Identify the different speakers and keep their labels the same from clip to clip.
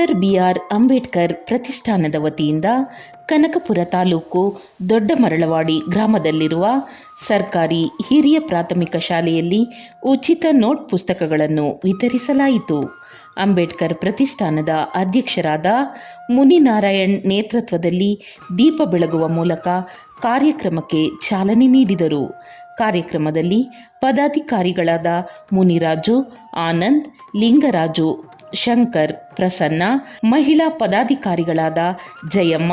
Speaker 1: Doctor B R Ambedkar ಪ್ರತಿಷ್ಠಾನದ ವತಿಯಿಂದ ಕನಕಪುರ ತಾಲೂಕು ದೊಡ್ಡಮರಳವಾಡಿ ಗ್ರಾಮದಲ್ಲಿರುವ ಸರ್ಕಾರಿ ಹಿರಿಯ ಪ್ರಾಥಮಿಕ ಶಾಲೆಯಲ್ಲಿ ಉಚಿತ ನೋಟ್ ಪುಸ್ತಕಗಳನ್ನು ವಿತರಿಸಲಾಯಿತು. ಅಂಬೇಡ್ಕರ್ ಪ್ರತಿಷ್ಠಾನದ ಅಧ್ಯಕ್ಷರಾದ ಮುನಿನಾರಾಯಣ್ ನೇತೃತ್ವದಲ್ಲಿ ದೀಪ ಬೆಳಗುವ ಮೂಲಕ ಕಾರ್ಯಕ್ರಮಕ್ಕೆ ಚಾಲನೆ ನೀಡಿದರು. ಕಾರ್ಯಕ್ರಮದಲ್ಲಿ ಪದಾಧಿಕಾರಿಗಳಾದ ಮುನಿರಾಜು, ಆನಂದ್, ಲಿಂಗರಾಜು ಶಂಕರ್ ಪ್ರಸನ್ನ, ಮಹಿಳಾ ಪದಾಧಿಕಾರಿಗಳಾದ ಜಯಮ್ಮ,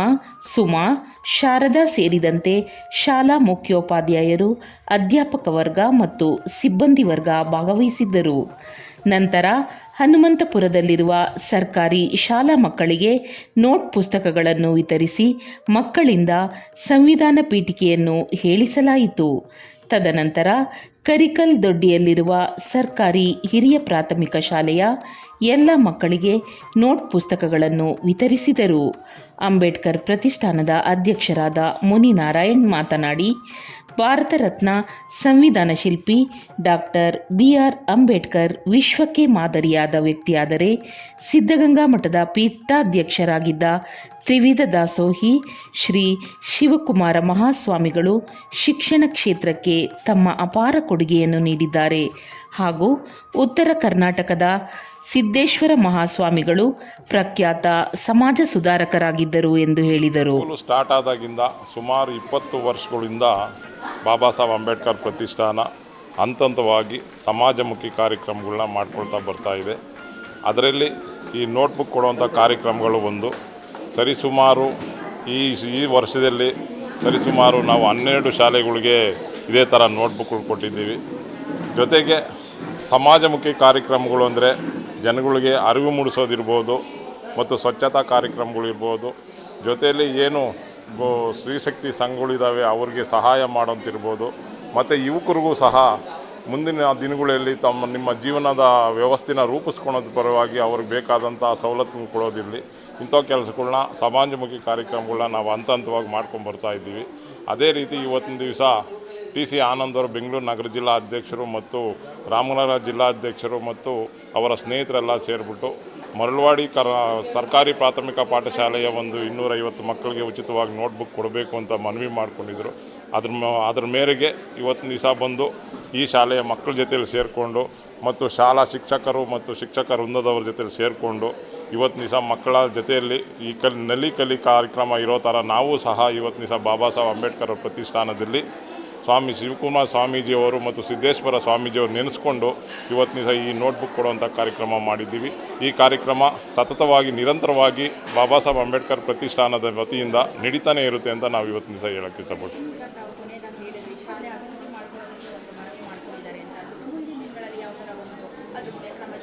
Speaker 1: ಸುಮಾ, ಶಾರದಾ ಸೇರಿದಂತೆ ಶಾಲಾ ಮುಖ್ಯೋಪಾಧ್ಯಾಯರು, ಅಧ್ಯಾಪಕ ವರ್ಗ ಮತ್ತು ಸಿಬ್ಬಂದಿ ವರ್ಗ ಭಾಗವಹಿಸಿದ್ದರು. ನಂತರ ಹನುಮಂತಪುರದಲ್ಲಿರುವ ಸರ್ಕಾರಿ ಶಾಲಾ ಮಕ್ಕಳಿಗೆ ನೋಟ್ ಪುಸ್ತಕಗಳನ್ನು ವಿತರಿಸಿ ಮಕ್ಕಳಿಂದ ಸಂವಿಧಾನ ಪೀಠಿಕೆಯನ್ನು ಹೇಳಿಸಲಾಯಿತು. ತದನಂತರ ಕರಿಕಲ್ ದೊಡ್ಡಿಯಲ್ಲಿರುವ ಸರ್ಕಾರಿ ಹಿರಿಯ ಪ್ರಾಥಮಿಕ ಶಾಲೆಯ ಎಲ್ಲ ಮಕ್ಕಳಿಗೆ ನೋಟ್ ಪುಸ್ತಕಗಳನ್ನು ವಿತರಿಸಿದರು. ಅಂಬೇಡ್ಕರ್ ಪ್ರತಿಷ್ಠಾನದ ಅಧ್ಯಕ್ಷರಾದ ಮುನಿನಾರಾಯಣ್ ಮಾತನಾಡಿ, ಭಾರತ ರತ್ನ ಸಂವಿಧಾನ ಶಿಲ್ಪಿ ಡಾಕ್ಟರ್ ಬಿ ಆರ್ ಅಂಬೇಡ್ಕರ್ ವಿಶ್ವಕ್ಕೆ ಮಾದರಿಯಾದ ವ್ಯಕ್ತಿಯಾದರೆ, ಸಿದ್ಧಗಂಗಾ ಮಠದ ಪೀಠಾಧ್ಯಕ್ಷರಾಗಿದ್ದ ತ್ರಿವಿಧ ದಾಸೋಹಿ ಶ್ರೀ ಶಿವಕುಮಾರ ಮಹಾಸ್ವಾಮಿಗಳು ಶಿಕ್ಷಣ ಕ್ಷೇತ್ರಕ್ಕೆ ತಮ್ಮ ಅಪಾರ ಕೊಡುಗೆಯನ್ನು ನೀಡಿದ್ದಾರೆ. ಹಾಗೂ ಉತ್ತರ ಕರ್ನಾಟಕದ ಸಿದ್ದೇಶ್ವರ ಮಹಾಸ್ವಾಮಿಗಳು ಪ್ರಖ್ಯಾತ ಸಮಾಜ ಸುಧಾರಕರಾಗಿದ್ದರು ಎಂದು ಹೇಳಿದರು.
Speaker 2: ಸ್ಟಾರ್ಟ್ ಆದಾಗಿಂದ ಸುಮಾರು ಇಪ್ಪತ್ತು ವರ್ಷಗಳಿಂದ ಬಾಬಾ ಸಾಹೇಬ್ ಅಂಬೇಡ್ಕರ್ ಪ್ರತಿಷ್ಠಾನ ಹಂತ ಹಂತವಾಗಿ ಸಮಾಜಮುಖಿ ಕಾರ್ಯಕ್ರಮಗಳನ್ನ ಮಾಡ್ಕೊಳ್ತಾ ಬರ್ತಾ ಇದೆ. ಅದರಲ್ಲಿ ಈ ನೋಟ್ಬುಕ್ ಕೊಡುವಂಥ ಕಾರ್ಯಕ್ರಮಗಳು ಒಂದು. ಸರಿಸುಮಾರು ಈ ಈ ವರ್ಷದಲ್ಲಿ ಸರಿಸುಮಾರು ನಾವು ಹನ್ನೆರಡು ಶಾಲೆಗಳಿಗೆ ಇದೇ ಥರ ನೋಟ್ಬುಕ್ಗಳು ಕೊಟ್ಟಿದ್ದೀವಿ. ಜೊತೆಗೆ ಸಮಾಜಮುಖಿ ಕಾರ್ಯಕ್ರಮಗಳು ಅಂದರೆ ಜನಗಳಿಗೆ ಅರಿವು ಮೂಡಿಸೋದಿರ್ಬೋದು ಮತ್ತು ಸ್ವಚ್ಛತಾ ಕಾರ್ಯಕ್ರಮಗಳಿರ್ಬೋದು ಜೊತೆಯಲ್ಲಿ ಏನು ಸ್ತ್ರೀಶಕ್ತಿ ಸಂಘಗಳಿದ್ದಾವೆ ಅವ್ರಿಗೆ ಸಹಾಯ ಮಾಡೋಂತಿರ್ಬೋದು ಮತ್ತು ಯುವಕರಿಗೂ ಸಹ ಮುಂದಿನ ದಿನಗಳಲ್ಲಿ ತಮ್ಮ ನಿಮ್ಮ ಜೀವನದ ವ್ಯವಸ್ಥೆನ ರೂಪಿಸ್ಕೊಳೋದ್ರ ಪರವಾಗಿ ಅವ್ರಿಗೆ ಬೇಕಾದಂಥ ಸವಲತ್ತು ಕೊಡೋದಿರಲಿ. ಇಂಥ ಕೆಲಸಗಳನ್ನ ಸಮಾಜಮುಖಿ ಕಾರ್ಯಕ್ರಮಗಳನ್ನ ನಾವು ಹಂತ ಹಂತವಾಗಿ ಮಾಡ್ಕೊಂಡು ಬರ್ತಾ ಇದ್ದೀವಿ. ಅದೇ ರೀತಿ ಇವತ್ತಿನ ದಿವಸ ಟಿ ಸಿ ಆನಂದ್ ಅವರು ಬೆಂಗಳೂರು ನಗರ ಜಿಲ್ಲಾ ಅಧ್ಯಕ್ಷರು ಮತ್ತು ರಾಮನಗರ ಜಿಲ್ಲಾಧ್ಯಕ್ಷರು ಮತ್ತು ಅವರ ಸ್ನೇಹಿತರೆಲ್ಲ ಸೇರಿಬಿಟ್ಟು ಮರಳವಾಡಿ ಕರ ಸರ್ಕಾರಿ ಪ್ರಾಥಮಿಕ ಪಾಠಶಾಲೆಯ ಒಂದು ಇನ್ನೂರೈವತ್ತು ಮಕ್ಕಳಿಗೆ ಉಚಿತವಾಗಿ ನೋಟ್ಬುಕ್ ಕೊಡಬೇಕು ಅಂತ ಮನವಿ ಮಾಡಿಕೊಂಡಿದ್ದರು ಅದ್ರ ಅದ್ರ ಮೇರೆಗೆ ಇವತ್ತಿನ ದಿವಸ ಬಂದು ಈ ಶಾಲೆಯ ಮಕ್ಕಳ ಜೊತೆಯಲ್ಲಿ ಸೇರಿಕೊಂಡು ಮತ್ತು ಶಾಲಾ ಶಿಕ್ಷಕರು ಮತ್ತು ಶಿಕ್ಷಕ ವೃಂದದವ್ರ ಜೊತೆಲಿ ಸೇರಿಕೊಂಡು ಇವತ್ತಿನ ದಿವಸ ಮಕ್ಕಳ ಜೊತೆಯಲ್ಲಿ ಈ ಕಲಿ ನಲಿ ಕಲಿ ಕಾರ್ಯಕ್ರಮ ಇರೋ ಥರ ನಾವು ಸಹ ಇವತ್ತಿನ ದಿವಸ ಬಾಬಾ ಸಾಹೇಬ್ ಅಂಬೇಡ್ಕರ್ ಪ್ರತಿಷ್ಠಾನದಲ್ಲಿ ಸ್ವಾಮಿ ಶಿವಕುಮಾರ್ ಸ್ವಾಮೀಜಿಯವರು ಮತ್ತು ಸಿದ್ದೇಶ್ವರ ಸ್ವಾಮೀಜಿಯವರು ನೆನೆಸ್ಕೊಂಡು ಇವತ್ತಿನ ಈ ನೋಟ್ಬುಕ್ ಕೊಡುವಂಥ ಕಾರ್ಯಕ್ರಮ ಮಾಡಿದ್ದೀವಿ. ಈ ಕಾರ್ಯಕ್ರಮ ಸತತವಾಗಿ ನಿರಂತರವಾಗಿ ಬಾಬಾ ಸಾಹೇಬ್ ಅಂಬೇಡ್ಕರ್ ಪ್ರತಿಷ್ಠಾನದ ವತಿಯಿಂದ ನಡೀತಾನೆ ಇರುತ್ತೆ ಅಂತ ನಾವು ಇವತ್ತಿನ ದಿವಸ ಹೇಳೋಕ್ಕೆ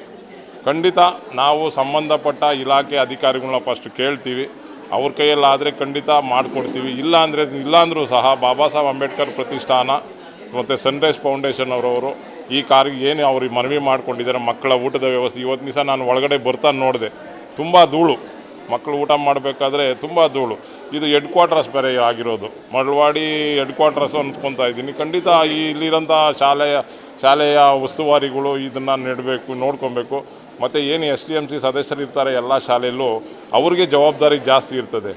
Speaker 3: ಜರುಗಿಸ್ತೀರಿ
Speaker 2: ಖಂಡಿತ ನಾವು ಸಂಬಂಧಪಟ್ಟ ಇಲಾಖೆ ಅಧಿಕಾರಿಗಳನ್ನ ಫಸ್ಟ್ ಕೇಳ್ತೀವಿ. ಅವ್ರ ಕೈಯಲ್ಲಾದರೆ ಖಂಡಿತ ಮಾಡಿಕೊಡ್ತೀವಿ. ಇಲ್ಲ ಅಂದರೆ ಇಲ್ಲಾಂದರೂ ಸಹ ಬಾಬಾ ಸಾಹೇಬ್ ಅಂಬೇಡ್ಕರ್ ಪ್ರತಿಷ್ಠಾನ ಮತ್ತು ಸನ್ರೈಸ್ ಫೌಂಡೇಶನ್ ಅವರವರು ಈ ಕಾರಿಗೆ ಏನು ಅವ್ರಿಗೆ ಮನವಿ ಮಾಡ್ಕೊಂಡಿದ್ದಾರೆ, ಮಕ್ಕಳ ಊಟದ ವ್ಯವಸ್ಥೆ. ಇವತ್ತು ದಿವಸ ನಾನು ಒಳಗಡೆ ಬರ್ತಾ ನೋಡಿದೆ. ತುಂಬ ಧೂಳು. ಮಕ್ಕಳು ಊಟ ಮಾಡಬೇಕಾದ್ರೆ ತುಂಬ ಧೂಳು. ಇದು ಹೆಡ್ ಕ್ವಾರ್ಟರ್ಸ್ ಬೇರೆ ಆಗಿರೋದು. ಮಳವಾಡಿ ಹೆಡ್ ಕ್ವಾರ್ಟರ್ಸ್ ಅಂದ್ಕೊತಾ ಇದ್ದೀನಿ. ಖಂಡಿತ ಇಲ್ಲಿರೋಂಥ ಶಾಲೆಯ ಶಾಲೆಯ ಉಸ್ತುವಾರಿಗಳು ಇದನ್ನು ನೆಡಬೇಕು, ನೋಡ್ಕೊಬೇಕು. ಮತ್ತು ಏನು ಎಸ್ ಡಿ ಎಂ ಸಿ ಸದಸ್ಯರಿರ್ತಾರೆ, ಎಲ್ಲ ಶಾಲೆಯಲ್ಲೂ ಅವ್ರಿಗೆ ಜವಾಬ್ದಾರಿ ಜಾಸ್ತಿ ಇರ್ತದೆ.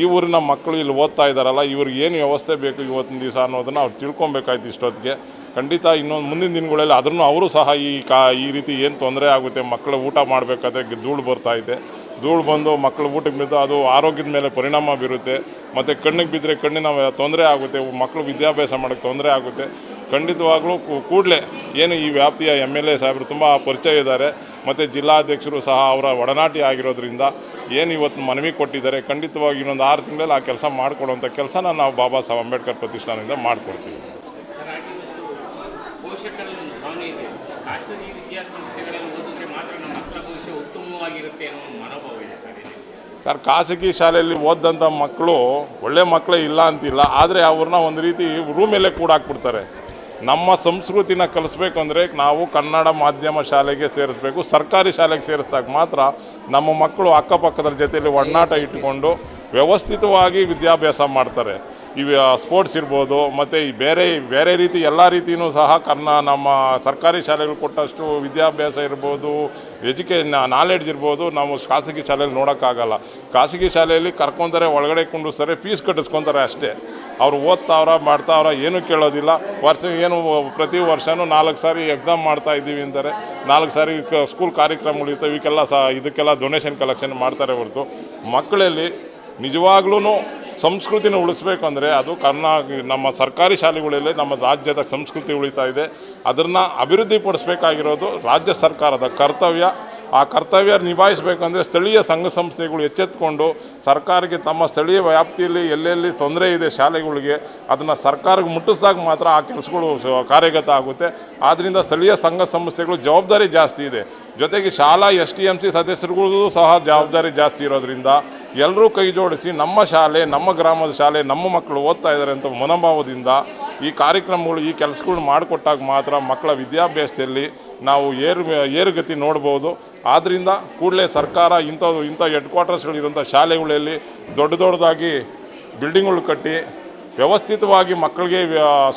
Speaker 2: ಈ ಊರಿನ ಮಕ್ಕಳು ಇಲ್ಲಿ ಓದ್ತಾ ಇದ್ದಾರಲ್ಲ, ಇವ್ರಿಗೆ ಏನು ವ್ಯವಸ್ಥೆ ಬೇಕು ಇವತ್ತಿನ ದಿವಸ ಅನ್ನೋದನ್ನು ಅವ್ರು ತಿಳ್ಕೊಬೇಕಾಯ್ತು ಇಷ್ಟೊತ್ತಿಗೆ. ಖಂಡಿತ ಇನ್ನೊಂದು ಮುಂದಿನ ದಿನಗಳಲ್ಲಿ ಅದನ್ನು ಅವರು ಸಹ ಈ ಕಾ, ಈ ರೀತಿ ಏನು ತೊಂದರೆ ಆಗುತ್ತೆ, ಮಕ್ಕಳು ಊಟ ಮಾಡಬೇಕಾದ್ರೆ ಧೂಳು ಬರ್ತಾ ಇದೆ. ಧೂಳು ಬಂದು ಮಕ್ಕಳು ಊಟಕ್ಕೆ ಬಿದ್ದು ಅದು ಆರೋಗ್ಯದ ಮೇಲೆ ಪರಿಣಾಮ ಬೀರುತ್ತೆ. ಮತ್ತು ಕಣ್ಣಿಗೆ ಬಿದ್ದರೆ ಕಣ್ಣಿನ ತೊಂದರೆ ಆಗುತ್ತೆ, ಮಕ್ಕಳು ವಿದ್ಯಾಭ್ಯಾಸ ಮಾಡೋಕ್ಕೆ ತೊಂದರೆ ಆಗುತ್ತೆ. ಖಂಡಿತವಾಗ್ಲೂ ಕೂಡಲೇ ಏನು ಈ ವ್ಯಾಪ್ತಿಯ ಎಂ ಎಲ್ ಎ ಸಾಹೇಬರು ತುಂಬ ಪರಿಚಯ ಇದ್ದಾರೆ. ಮತ್ತು ಜಿಲ್ಲಾಧ್ಯಕ್ಷರು ಸಹ ಅವರ ಒಡನಾಟಿ ಆಗಿರೋದ್ರಿಂದ ಏನು ಇವತ್ತು ಮನವಿ ಕೊಟ್ಟಿದ್ದಾರೆ, ಖಂಡಿತವಾಗಿ ಇನ್ನೊಂದು ಆರು ತಿಂಗಳಲ್ಲಿ ಆ ಕೆಲಸ ಮಾಡಿಕೊಡುವಂಥ ಕೆಲಸನ ನಾವು ಬಾಬಾ ಸಾಹೇಬ್ ಅಂಬೇಡ್ಕರ್ ಪ್ರತಿಷ್ಠಾನದಿಂದ ಮಾಡಿಕೊಡ್ತೀವಿ.
Speaker 4: ಸರ್,
Speaker 2: ಖಾಸಗಿ ಶಾಲೆಯಲ್ಲಿ ಓದಂಥ ಮಕ್ಕಳು ಒಳ್ಳೆ ಮಕ್ಕಳೇ ಇಲ್ಲ ಅಂತಿಲ್ಲ, ಆದರೆ ಅವ್ರನ್ನ ಒಂದು ರೀತಿ ರೂಮಲ್ಲೇ ಕೂಡ ಹಾಕ್ಬಿಡ್ತಾರೆ ನಮ್ಮ ಸಂಸ್ಕೃತಿನ ಕಲಿಸ್ಬೇಕು ಅಂದರೆ ನಾವು ಕನ್ನಡ ಮಾಧ್ಯಮ ಶಾಲೆಗೆ ಸೇರಿಸ್ಬೇಕು, ಸರ್ಕಾರಿ ಶಾಲೆಗೆ ಸೇರಿಸಿದಾಗ ಮಾತ್ರ ನಮ್ಮ ಮಕ್ಕಳು ಅಕ್ಕಪಕ್ಕದ ಜೊತೆಯಲ್ಲಿ ಒಡನಾಟ ಇಟ್ಟುಕೊಂಡು ವ್ಯವಸ್ಥಿತವಾಗಿ ವಿದ್ಯಾಭ್ಯಾಸ ಮಾಡ್ತಾರೆ. ಇವು ಸ್ಪೋರ್ಟ್ಸ್ ಇರ್ಬೋದು ಮತ್ತು ಈ ಬೇರೆ ಬೇರೆ ರೀತಿ ಎಲ್ಲ ರೀತಿಯೂ ಸಹ ಕನ್ನ ನಮ್ಮ ಸರ್ಕಾರಿ ಶಾಲೆಗಳು ಕೊಟ್ಟಷ್ಟು ವಿದ್ಯಾಭ್ಯಾಸ ಇರ್ಬೋದು ಎಜುಕೇ ನಾಲೆಡ್ಜ್ ಇರ್ಬೋದು ನಾವು ಖಾಸಗಿ ಶಾಲೆಯಲ್ಲಿ ನೋಡೋಕ್ಕಾಗಲ್ಲ. ಖಾಸಗಿ ಶಾಲೆಯಲ್ಲಿ ಕರ್ಕೊಂತಾರೆ ಒಳಗಡೆ ಕುಂಡಿಸ್ತಾರೆ ಫೀಸ್ ಕಟ್ಟಿಸ್ಕೊತಾರೆ ಅಷ್ಟೇ. ಅವ್ರು ಓದ್ತಾವ್ರ, ಮಾಡ್ತಾವ್ರ, ಏನೂ ಕೇಳೋದಿಲ್ಲ. ವರ್ಷ ಏನು ಪ್ರತಿ ವರ್ಷವೂ ನಾಲ್ಕು ಸಾರಿ ಎಕ್ಸಾಮ್ ಮಾಡ್ತಾ ಇದ್ದೀವಿ ಅಂತಾರೆ ನಾಲ್ಕು ಸಾರಿ ಕ ಸ್ಕೂಲ್ ಕಾರ್ಯಕ್ರಮಗಳು ಇರ್ತವೆ ಇವಕ್ಕೆಲ್ಲ ಸಹ ಇದಕ್ಕೆಲ್ಲ ಡೊನೇಷನ್ ಕಲೆಕ್ಷನ್ ಮಾಡ್ತಾರೆ ಹೊರತು. ಮಕ್ಕಳಲ್ಲಿ ನಿಜವಾಗ್ಲೂ ಸಂಸ್ಕೃತಿನ ಉಳಿಸ್ಬೇಕು ಅಂದರೆ ಅದು ಕರ್ನಾಟಕ ನಮ್ಮ ಸರ್ಕಾರಿ ಶಾಲೆಗಳಲ್ಲಿ ನಮ್ಮ ರಾಜ್ಯದ ಸಂಸ್ಕೃತಿ ಉಳಿತಾ ಇದೆ. ಅದನ್ನು ಅಭಿವೃದ್ಧಿಪಡಿಸಬೇಕಾಗಿರೋದು ರಾಜ್ಯ ಸರ್ಕಾರದ ಕರ್ತವ್ಯ. ಆ ಕರ್ತವ್ಯ ನಿಭಾಯಿಸಬೇಕಂದ್ರೆ ಸ್ಥಳೀಯ ಸಂಘ ಸಂಸ್ಥೆಗಳು ಎಚ್ಚೆತ್ತುಕೊಂಡು ಸರ್ಕಾರಕ್ಕೆ ತಮ್ಮ ಸ್ಥಳೀಯ ವ್ಯಾಪ್ತಿಯಲ್ಲಿ ಎಲ್ಲೆಲ್ಲಿ ತೊಂದರೆ ಇದೆ ಶಾಲೆಗಳಿಗೆ ಅದನ್ನು ಸರ್ಕಾರಕ್ಕೆ ಮುಟ್ಟಿಸಿದಾಗ ಮಾತ್ರ ಆ ಕೆಲಸಗಳು ಕಾರ್ಯಗತ ಆಗುತ್ತೆ. ಆದ್ದರಿಂದ ಸ್ಥಳೀಯ ಸಂಘ ಸಂಸ್ಥೆಗಳು ಜವಾಬ್ದಾರಿ ಜಾಸ್ತಿ ಇದೆ. ಜೊತೆಗೆ ಶಾಲಾ ಎಸ್ ಟಿ ಎಂ ಸಿ ಸದಸ್ಯರುಗಳಿಗೂ ಸಹ ಜವಾಬ್ದಾರಿ ಜಾಸ್ತಿ ಇರೋದ್ರಿಂದ ಎಲ್ಲರೂ ಕೈ ಜೋಡಿಸಿ ನಮ್ಮ ಶಾಲೆ, ನಮ್ಮ ಗ್ರಾಮದ ಶಾಲೆ, ನಮ್ಮ ಮಕ್ಕಳು ಓದ್ತಾ ಇದ್ದಾರೆ ಅಂತ ಮನೋಭಾವದಿಂದ ಈ ಕಾರ್ಯಕ್ರಮಗಳು, ಈ ಕೆಲಸಗಳು ಮಾಡಿಕೊಟ್ಟಾಗ ಮಾತ್ರ ಮಕ್ಕಳ ವಿದ್ಯಾಭ್ಯಾಸದಲ್ಲಿ ನಾವು ಏರು, ಏರುಗತಿ ನೋಡ್ಬೋದು. ಆದ್ದರಿಂದ ಕೂಡಲೇ ಸರ್ಕಾರ ಇಂಥದ್ದು, ಇಂಥ ಹೆಡ್ ಕ್ವಾರ್ಟರ್ಸ್ಗಳಿರೋಂಥ ಶಾಲೆಗಳಲ್ಲಿ ದೊಡ್ಡ ದೊಡ್ಡದಾಗಿ ಬಿಲ್ಡಿಂಗ್ಗಳು ಕಟ್ಟಿ ವ್ಯವಸ್ಥಿತವಾಗಿ ಮಕ್ಕಳಿಗೆ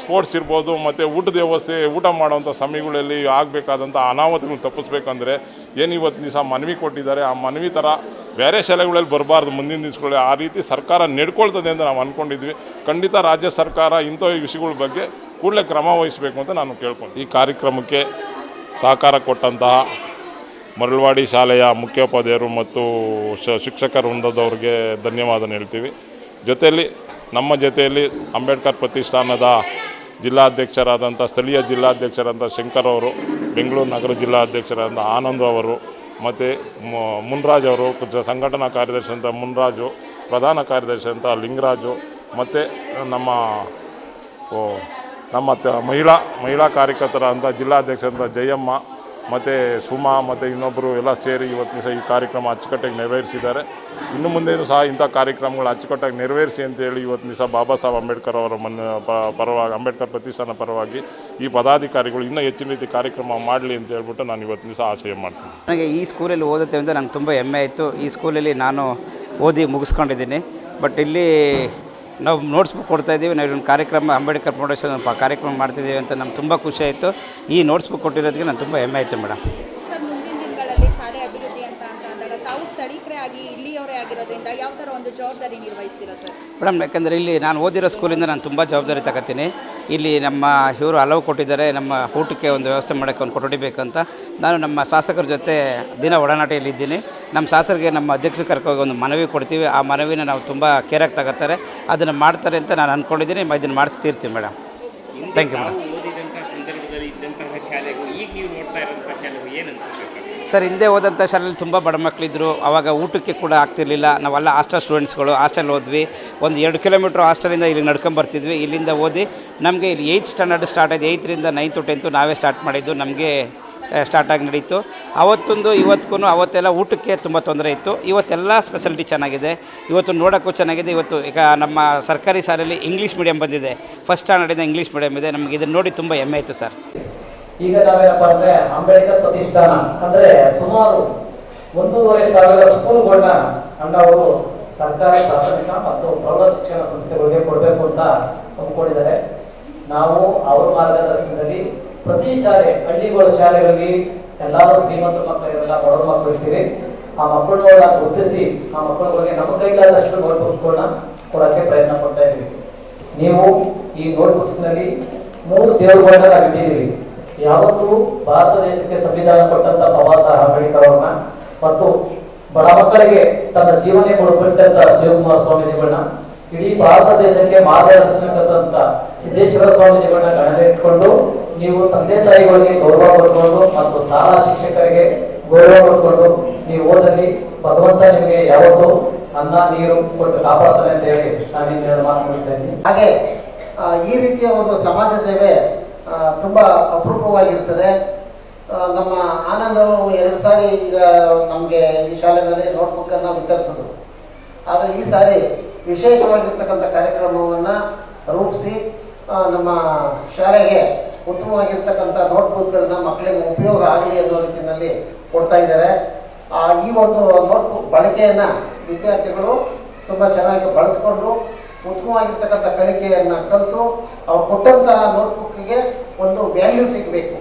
Speaker 2: ಸ್ಪೋರ್ಟ್ಸ್ ಇರ್ಬೋದು, ಮತ್ತು ಊಟದ ವ್ಯವಸ್ಥೆ, ಊಟ ಮಾಡೋವಂಥ ಸಮಯಗಳಲ್ಲಿ ಆಗಬೇಕಾದಂಥ ಅನಾಹುತಗಳು ತಪ್ಪಿಸ್ಬೇಕಂದ್ರೆ ಏನು ಇವತ್ತು ದಿವಸ ಮನವಿ ಕೊಟ್ಟಿದ್ದಾರೆ, ಆ ಮನವಿ ಥರ ಬೇರೆ ಶಾಲೆಗಳಲ್ಲಿ ಬರಬಾರ್ದು ಮುಂದಿನ ದಿವಸಗಳಲ್ಲಿ. ಆ ರೀತಿ ಸರ್ಕಾರ ನೆಡ್ಕೊಳ್ತದೆ ಅಂತ ನಾವು ಅಂದ್ಕೊಂಡಿದ್ವಿ ಖಂಡಿತ ರಾಜ್ಯ ಸರ್ಕಾರ ಇಂಥ ವಿಷಯಗಳ ಬಗ್ಗೆ ಕೂಡಲೇ ಕ್ರಮ ವಹಿಸಬೇಕು ಅಂತ ನಾನು ಕೇಳ್ಕೊಂಡು ಈ ಕಾರ್ಯಕ್ರಮಕ್ಕೆ ಸಹಕಾರ ಕೊಟ್ಟಂತಹ ಮರಳವಾಡಿ ಶಾಲೆಯ ಮುಖ್ಯೋಪಾಧ್ಯಾಯರು ಮತ್ತು ಶಿಕ್ಷಕರ ವೃಂದದವ್ರಿಗೆ ಧನ್ಯವಾದ ಹೇಳ್ತೀವಿ. ಜೊತೆಯಲ್ಲಿ ನಮ್ಮ ಜೊತೆಯಲ್ಲಿ ಅಂಬೇಡ್ಕರ್ ಪ್ರತಿಷ್ಠಾನದ ಜಿಲ್ಲಾಧ್ಯಕ್ಷರಾದಂಥ, ಸ್ಥಳೀಯ ಜಿಲ್ಲಾಧ್ಯಕ್ಷರಾದಂಥ ಶಂಕರ್ ಅವರು, ಬೆಂಗಳೂರು ನಗರ ಜಿಲ್ಲಾಧ್ಯಕ್ಷರಾದಂಥ ಆನಂದ್ ಅವರು ಮತ್ತು ಮುನ್ರಾಜ್ ಅವರು ಸಂಘಟನಾ ಕಾರ್ಯದರ್ಶಿ ಅಂತ ಮುನ್ರಾಜು, ಪ್ರಧಾನ ಕಾರ್ಯದರ್ಶಿ ಅಂತ ಲಿಂಗರಾಜು ಮತ್ತು ನಮ್ಮ ನಮ್ಮ ಮಹಿಳಾ ಮಹಿಳಾ ಕಾರ್ಯಕರ್ತರ ಅಂತ ಜಿಲ್ಲಾಧ್ಯಕ್ಷ ಜಯಮ್ಮ ಮತ್ತು ಸುಮಾ ಮತ್ತು ಇನ್ನೊಬ್ಬರು ಎಲ್ಲ ಸೇರಿ ಇವತ್ತು ದಿವಸ ಈ ಕಾರ್ಯಕ್ರಮ ಅಚ್ಚುಕಟ್ಟಾಗಿ ನೆರವೇರಿಸಿದ್ದಾರೆ. ಇನ್ನು ಮುಂದೆಯೂ ಸಹ ಇಂಥ ಕಾರ್ಯಕ್ರಮಗಳು ಅಚ್ಚುಕಟ್ಟಾಗಿ ನೆರವೇರಿಸಿ ಅಂತೇಳಿ ಇವತ್ತು ದಿವಸ ಬಾಬಾ ಸಾಹೇಬ್ ಅಂಬೇಡ್ಕರ್ ಅವರ ಮನ್ನ ಪರವಾಗಿ, ಅಂಬೇಡ್ಕರ್ ಪ್ರತಿಷ್ಠಾನ ಪರವಾಗಿ ಈ ಪದಾಧಿಕಾರಿಗಳು ಇನ್ನೂ ಹೆಚ್ಚಿನ ರೀತಿ ಕಾರ್ಯಕ್ರಮ ಮಾಡಲಿ ಅಂತ ಹೇಳ್ಬಿಟ್ಟು ನಾನು ಇವತ್ತು ದಿವಸ ಆಶಯ ಮಾಡ್ತೀನಿ.
Speaker 5: ನನಗೆ ಈ ಸ್ಕೂಲಲ್ಲಿ ಓದುತ್ತೆ ಅಂತ ನಂಗೆ ತುಂಬ ಹೆಮ್ಮೆ ಆಯಿತು. ಈ ಸ್ಕೂಲಲ್ಲಿ ನಾನು ಓದಿ ಮುಗಿಸ್ಕೊಂಡಿದ್ದೀನಿ. ಬಟ್ ಇಲ್ಲಿ ನಾವು ನೋಟ್ಸ್ ಬುಕ್ ಕೊಡ್ತಾ ಇದ್ದೀವಿ. ನಾವು ಒಂದು ಕಾರ್ಯಕ್ರಮ ಅಂಬೇಡ್ಕರ್ ಫೌಂಡೇಶನ್ ಕಾರ್ಯಕ್ರಮ ಮಾಡ್ತಿದ್ದೀವಿ ಅಂತ ನಮ್ಗೆ ತುಂಬ ಖುಷಿ ಆಯಿತು. ಈ ನೋಟ್ಸ್ ಬುಕ್ ಕೊಟ್ಟಿರೋದಕ್ಕೆ ನಾನು ತುಂಬ ಹೆಮ್ಮೆ ಆಯಿತು ಮೇಡಮ್. ಮೇಡಮ್ ಯಾಕಂದರೆ ಇಲ್ಲಿ ನಾನು ಓದಿರೋ ಸ್ಕೂಲಿಂದ ನಾನು ತುಂಬ ಜವಾಬ್ದಾರಿ ತಗೋತೀನಿ. ಇಲ್ಲಿ ನಮ್ಮ ಇವರು ಹಲವು ಕೊಟ್ಟಿದ್ದಾರೆ. ನಮ್ಮ ಊಟಕ್ಕೆ ಒಂದು ವ್ಯವಸ್ಥೆ ಮಾಡೋಕ್ಕೆ ಒಂದು ಕೊಠಡಿ ಬೇಕಂತ ನಾನು ನಮ್ಮ ಶಾಸಕರ ಜೊತೆ ದಿನ ಒಡನಾಟಿಯಲ್ಲಿದ್ದೀನಿ ನಮ್ಮ ಶಾಸಕರಿಗೆ ನಮ್ಮ ಅಧ್ಯಕ್ಷರು ಕರ್ಕೋಗಿ ಒಂದು ಮನವಿ ಕೊಡ್ತೀವಿ. ಆ ಮನವಿನ ನಾವು ತುಂಬ ಕೇರಾಗಿ ತಗೋತಾರೆ. ಅದನ್ನು ಮಾಡ್ತಾರೆ ಅಂತ ನಾನು ಅಂದ್ಕೊಂಡಿದ್ದೀನಿ ಇದನ್ನು ಮಾಡಿಸ್ತಿರ್ತೀವಿ madam. Thank you madam
Speaker 4: sir,
Speaker 5: ಹಿಂದೆ ಹೋದಂಥ ಶಾಲೆಯಲ್ಲಿ ತುಂಬ ಬಡ ಮಕ್ಕಳಿದ್ರು. ಆವಾಗ ಊಟಕ್ಕೆ ಕೂಡ ಆಗ್ತಿರ್ಲಿಲ್ಲ. ನಾವೆಲ್ಲ ಹಾಸ್ಟೆಲ್ ಸ್ಟೂಡೆಂಟ್ಸ್ಗಳು ಹಾಸ್ಟೆಲ್ ಓದ್ವಿ. ಒಂದು ಎರಡು ಕಿಲೋಮೀಟ್ರ್ ಹಾಸ್ಟೆಲಿಂದ ಇಲ್ಲಿ ನಡ್ಕೊಂಬರ್ತಿದ್ವಿ ಇಲ್ಲಿಂದ ಓದಿ ನಮಗೆ ಇಲ್ಲಿ ಏಯ್ತ್ ಸ್ಟ್ಯಾಂಡರ್ಡ್ ಸ್ಟಾರ್ಟ್ ಆಯಿತು. ಏಯ್ತ್ರಿಂದ ನೈನ್ತು ಟೆಂತು ನಾವೇ ಸ್ಟಾರ್ಟ್ ಮಾಡಿದ್ದು. ನಮಗೆ ಸ್ಟಾರ್ಟಾಗಿ ನಡೀತು. ಅವತ್ತೊಂದು, ಇವತ್ತಿಗೂ ಅವತ್ತೆಲ್ಲ ಊಟಕ್ಕೆ ತುಂಬ ತೊಂದರೆ ಇತ್ತು. ಇವತ್ತೆಲ್ಲ ಸ್ಪೆಷಾಲಿಟಿ ಚೆನ್ನಾಗಿದೆ. ಇವತ್ತು ನೋಡೋಕ್ಕೂ ಚೆನ್ನಾಗಿದೆ. ಇವತ್ತು ಈಗ ನಮ್ಮ ಸರ್ಕಾರಿ ಶಾಲೆಯಲ್ಲಿ ಇಂಗ್ಲೀಷ್ ಮೀಡಿಯಂ ಬಂದಿದೆ. ಫಸ್ಟ್ ಸ್ಟ್ಯಾಂಡರ್ಡಿಂದ ಇಂಗ್ಲೀಷ್ ಮೀಡಿಯಂ ಇದೆ. ನಮಗೆ ಇದನ್ನು ನೋಡಿ ತುಂಬ ಹೆಮ್ಮೆ ಆಯಿತು ಸರ್.
Speaker 6: ಈಗ ನಾವೇನಪ್ಪ ಅಂದ್ರೆ ಅಂಬೇಡ್ಕರ್ ಪ್ರತಿಷ್ಠಾನ ಅಂದ್ರೆ ಸುಮಾರು ಒಂದೂವರೆ ಸಾವಿರ ಸ್ಕೂಲ್ಗಳನ್ನ ಅಣ್ಣವರು ಸರ್ಕಾರಿ ಪ್ರಾಥಮಿಕ ಮತ್ತು ಪ್ರೌಢ ಶಿಕ್ಷಣ ಸಂಸ್ಥೆಗಳಿಗೆ ಕೊಡಬೇಕು ಅಂತ ಹಮ್ಮಿಕೊಂಡಿದ್ದಾರೆ ನಾವು ಅವ್ರ ಮಾರ್ಗದರ್ಶನದಲ್ಲಿ ಪ್ರತಿ ಶಾಲೆ, ಹಳ್ಳಿಗಳ ಶಾಲೆಗಳಿಗೆ ಎಲ್ಲರೂ ಶ್ರೀಮಂತ ಮಕ್ಕಳಿಗೆಲ್ಲ ಬಡವರು ಬಡವ ಮಕ್ಕಳು ಇರ್ತೀವಿ ಆ ಮಕ್ಕಳನ್ನ ಗುರುತಿಸಿ, ಆ ಮಕ್ಕಳುಗಳಿಗೆ ನಮ್ಮ ಕೈಲಾದಷ್ಟು ನೋಟ್ಬುಕ್ಸ್ಗಳನ್ನ ಕೊಡೋಕ್ಕೆ ಪ್ರಯತ್ನ ಪಡ್ತಾ ಇದ್ದೀವಿ. ನೀವು ಈ ನೋಟ್ಬುಕ್ಸ್ನಲ್ಲಿ ಮೂರು ದೇವರುಗಳನ್ನ ನಾವು ಇಟ್ಟಿದ್ದೀವಿ ಯಾವತ್ತೂ ಭಾರತ ದೇಶಕ್ಕೆ ಸಂವಿಧಾನ ಕೊಟ್ಟಂತ ಸಾಹೇಬ್ ಅಂಬೇಡ್ಕರ್ ಮತ್ತು ಬಡ ಮಕ್ಕಳಿಗೆ ತನ್ನ ಜೀವನ ಕೊಡಬಿಟ್ಟಂತ ಶಿವಕುಮಾರ ಸ್ವಾಮೀಜಿಗಳನ್ನ ಇಡೀ ಭಾರತ ದೇಶಕ್ಕೆ ಮಾರ್ಗದರ್ಶನಕ್ಕಂತ ಸಿದ್ದೇಶ್ವರ ಸ್ವಾಮೀಜಿಗಳನ್ನ ಗಣನೆ ಇಟ್ಕೊಂಡು ನೀವು ತಂದೆ ತಾಯಿಗಳಿಗೆ ಗೌರವ ಕೊಟ್ಕೊಂಡು ಮತ್ತು ಶಾಲಾ ಶಿಕ್ಷಕರಿಗೆ ಗೌರವ ಕೊಟ್ಕೊಂಡು ನೀವು ಓದಲ್ಲಿ ಭಗವಂತ ನಿಮಗೆ ಯಾವತ್ತು ಅನ್ನ, ನೀರು ಕೊಟ್ಟು ಕಾಪಾಡ್ತಾನೆ ಅಂತ ಹೇಳಿ ನಾನು ಮಾತು ಇದ್ದೀನಿ.
Speaker 7: ಹಾಗೆ ಈ ರೀತಿಯ ಒಂದು ಸಮಾಜ ಸೇವೆ ತುಂಬ ಅಪರೂಪವಾಗಿರ್ತದೆ. ನಮ್ಮ ಆನಂದ್ ಅವರು ಎರಡು ಸಾರಿ ಈಗ ನಮಗೆ ಈ ಶಾಲೆಯಲ್ಲಿ ನೋಟ್ಬುಕ್ಕನ್ನು ವಿತರಿಸಿದ್ರು. ಆದರೆ ಈ ಸಾರಿ ವಿಶೇಷವಾಗಿರ್ತಕ್ಕಂಥ ಕಾರ್ಯಕ್ರಮವನ್ನು ರೂಪಿಸಿ ನಮ್ಮ ಶಾಲೆಗೆ ಉತ್ತಮವಾಗಿರ್ತಕ್ಕಂಥ ನೋಟ್ಬುಕ್ಗಳನ್ನ ಮಕ್ಕಳಿಗೆ ಉಪಯೋಗ ಆಗಲಿ ಅನ್ನೋ ರೀತಿಯಲ್ಲಿ ಕೊಡ್ತಾ ಇದ್ದಾರೆ. ಈ ಒಂದು ನೋಟ್ಬುಕ್ ಬಳಕೆಯನ್ನು ವಿದ್ಯಾರ್ಥಿಗಳು ತುಂಬ ಚೆನ್ನಾಗಿ ಬಳಸ್ಕೊಂಡು ಉತ್ತಮವಾಗಿರ್ತಕ್ಕಂಥ ಕಲಿಕೆಯನ್ನು ಕಲಿತು ಅವ್ರು ಕೊಟ್ಟಂತಹ ನೋಟ್ಬುಕ್ಕಿಗೆ ಒಂದು ವ್ಯಾಲ್ಯೂ ಸಿಗಬೇಕು.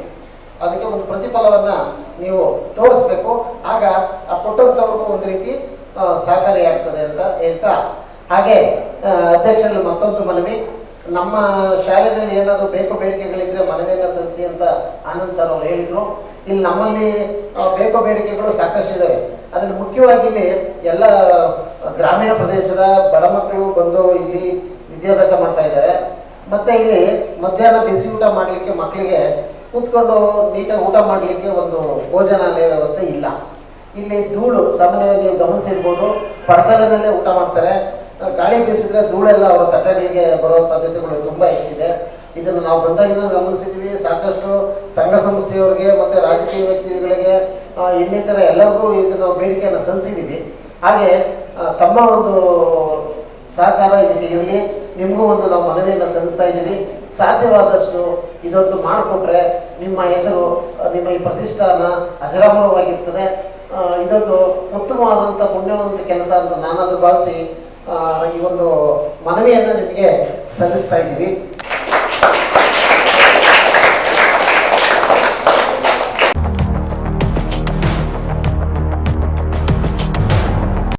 Speaker 7: ಅದಕ್ಕೆ ಒಂದು ಪ್ರತಿಫಲವನ್ನು ನೀವು ತೋರಿಸ್ಬೇಕು. ಆಗ ಆ ಕೊಟ್ಟಂಥವ್ರಿಗೂ ಒಂದು ರೀತಿ ಸಹಕಾರಿ ಸಹಕಾರಿಯಾಗ್ತದೆ ಅಂತ ಹೇಳ್ತಾ. ಹಾಗೆ ಅಧ್ಯಕ್ಷರಲ್ಲಿ ಮತ್ತೊಂದು ಮನವಿ. ನಮ್ಮ ಶಾಲೆಯಲ್ಲಿ ಏನಾದರೂ ಬೇಕು ಬೇಡಿಕೆಗಳಿದ್ರೆ ಮನವಿಯನ್ನು ಸಲ್ಲಿಸಿ ಅಂತ ಆನಂದ್ ಸರ್ ಅವರು ಹೇಳಿದರು. ಇಲ್ಲಿ ನಮ್ಮಲ್ಲಿ ಬೇಕೋ ಬೇಡಿಕೆಗಳು ಸಾಕಷ್ಟು ಇದ್ದಾವೆ ಅದರಲ್ಲಿ ಮುಖ್ಯವಾಗಿ ಇಲ್ಲಿ ಎಲ್ಲ ಗ್ರಾಮೀಣ ಪ್ರದೇಶದ ಬಡ ಮಕ್ಕಳು ಬಂದು ಇಲ್ಲಿ ವಿದ್ಯಾಭ್ಯಾಸ ಮಾಡ್ತಾ ಇದ್ದಾರೆ. ಮತ್ತೆ ಇಲ್ಲಿ ಮಧ್ಯಾಹ್ನ ಬಿಸಿ ಊಟ ಮಾಡಲಿಕ್ಕೆ ಮಕ್ಕಳಿಗೆ ಕೂತ್ಕೊಂಡು ನೀಟಾಗಿ ಊಟ ಮಾಡಲಿಕ್ಕೆ ಒಂದು ಭೋಜನಾಲಯ ವ್ಯವಸ್ಥೆ ಇಲ್ಲ. ಇಲ್ಲಿ ಧೂಳು, ಸಾಮಾನ್ಯವಾಗಿ ಗಮನಿಸಿರ್ಬೋದು ಪಡಸಾಲೆನಲ್ಲೇ ಊಟ ಮಾಡ್ತಾರೆ. ಗಾಳಿ ಬೀಸಿದ್ರೆ ಧೂಳೆಲ್ಲ ಅವರ ತಟ್ಟೆಗಳಿಗೆ ಬರೋ ಸಾಧ್ಯತೆಗಳು ತುಂಬ ಹೆಚ್ಚಿದೆ. ಇದನ್ನು ನಾವು ಬಂದಾಗಿಂದ ಗಮನಿಸಿದ್ದೀವಿ. ಸಾಕಷ್ಟು ಸಂಘ ಸಂಸ್ಥೆಯವರಿಗೆ ಮತ್ತು ರಾಜಕೀಯ ವ್ಯಕ್ತಿಗಳಿಗೆ ಇನ್ನಿತರ ಎಲ್ಲರಿಗೂ ಇದನ್ನು ಬೇಡಿಕೆಯನ್ನು ಸಲ್ಲಿಸಿದ್ದೀವಿ. ಹಾಗೆ ತಮ್ಮ ಒಂದು ಸಹಕಾರ ಇದಕ್ಕೆ ಇರಲಿ, ನಿಮಗೂ ಒಂದು ನಾವು ಮನವಿಯನ್ನು ಸಲ್ಲಿಸ್ತಾ ಇದ್ದೀವಿ. ಸಾಧ್ಯವಾದಷ್ಟು ಇದೊಂದು ಮಾಡಿಕೊಟ್ರೆ ನಿಮ್ಮ ಹೆಸರು ನಿಮ್ಮ ಈ ಪ್ರತಿಷ್ಠಾನ ಅಜರಾಮರವಾಗಿರ್ತದೆ ಇದೊಂದು ಉತ್ತಮವಾದಂಥ ಪುಣ್ಯವಂತ ಕೆಲಸ ಅಂತ ನಾನಾದರೂ ಭಾವಿಸಿ ಈ ಒಂದು ಮನವಿಯನ್ನು ನಿಮಗೆ ಸಲ್ಲಿಸ್ತಾ ಇದ್ದೀವಿ.